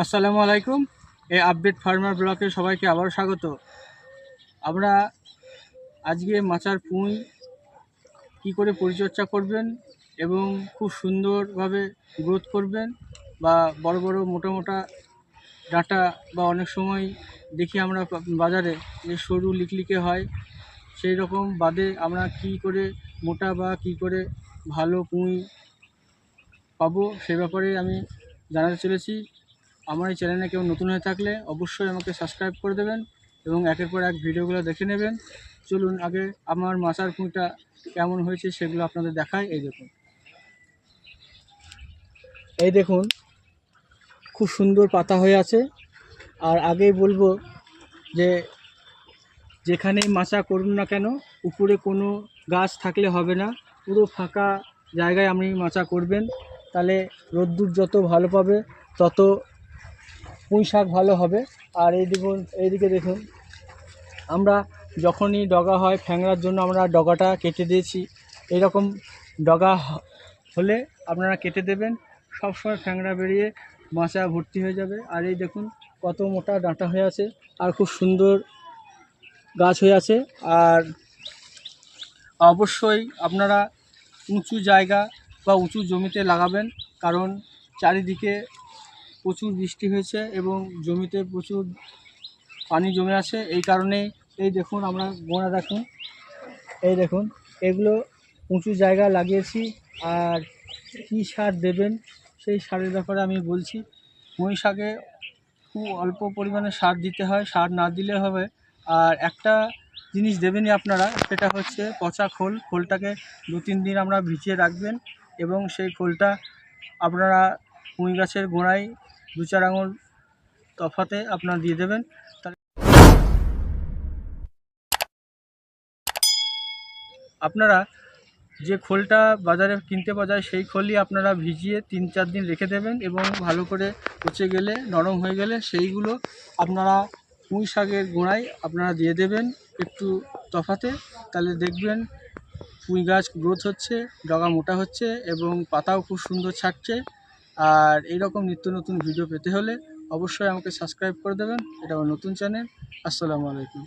আসসালামু আলাইকুম এই আপডেট ফার্মার ব্লকে সবাইকে আবারও স্বাগত। আমরা আজকে মাচার পুঁই কী করে পরিচর্যা করবেন এবং খুব সুন্দরভাবে গ্রোথ করবেন বা বড় বড় মোটা মোটা ডাঁটা বা অনেক সময় দেখি আমরা বাজারে যে সরু লিকলিকে হয়, সেই রকম বাদে আমরা কী করে মোটা বা কী করে ভালো পুঁই পাবো সে ব্যাপারে আমি জানাতে চলেছি। আমার এই চ্যানেলে কেউ নতুন হয়ে থাকলে অবশ্যই আমাকে সাবস্ক্রাইব করে দেবেন এবং একের পর এক ভিডিওগুলো দেখে নেবেন। চলুন আগে আমার মাচার পুঁইটা কেমন হয়েছে সেগুলো আপনাদের দেখায় এই দেখুন। এই দেখুন, খুব সুন্দর পাতা হয়ে আছে। আর আগেই বলব যে যেখানেই মাচা করুন না কেন, উপরে কোনো গাছ থাকলে হবে না। পুরো ফাঁকা জায়গায় আপনি মাচা করবেন। তাহলে রোদ্দুর যত ভালো পাবে, তত পুঁই শাক ভালো হবে। আর এই দেখুন এইদিকে দেখুন, আমরা যখনই ডগা হয় ফ্যাংরার জন্য আমরা ডগাটা কেটে দিয়েছি। এরকম ডগা হলে আপনারা কেটে দেবেন, সবসময় ফ্যাংরা বেরিয়ে মাচা ভর্তি হয়ে যাবে। আর এই দেখুন, কত মোটা ডাঁটা হয়ে আছে, আর খুব সুন্দর গাছ হয়ে আছে। আর অবশ্যই আপনারা উঁচু জায়গা বা উঁচু জমিতে লাগাবেন, কারণ চারিদিকে প্রচুর বৃষ্টি হয়েছে এবং জমিতে প্রচুর পানি জমে আছে। এই কারণে এই দেখুন আমরা গোড়া দেখুন। এই দেখুন, এগুলো উঁচু জায়গা লাগিয়েছি আর কী সার দেবেন সেই সারের ব্যাপারে আমি বলছি। পুঁই শাকে খুব অল্প পরিমাণে সার দিতে হয়, সার না দিলে হবে। আর একটা জিনিস দেবেনই আপনারা, সেটা হচ্ছে পচা খোল। খোলটাকে দু তিন দিন আমরা ভিজিয়ে রাখবেন এবং সেই খোলটা আপনারা কুঁই গাছের গোড়ায় দু চার আঙুল তফাতে আপনারা দিয়ে দেবেন। আপনারা যে খোলটা বাজারে কিনতে পাওয়া যায়, সেই খোলই আপনারা ভিজিয়ে তিন চার দিন রেখে দেবেন এবং ভালো করে পচে গেলে, নরম হয়ে গেলে সেইগুলো আপনারা পুঁই শাকের গোড়ায় আপনারা দিয়ে দেবেন একটু তফাতে। তাহলে দেখবেন পুঁই গাছ গ্রোথ হচ্ছে, ডগা মোটা হচ্ছে এবং পাতাও খুব সুন্দর ছাড়ছে। আর এইরকম নিত্য নতুন ভিডিও পেতে হলে অবশ্যই আমাকে সাবস্ক্রাইব করে দেবেন। এটা আমার নতুন চ্যানেল আসসালামু আলাইকুম।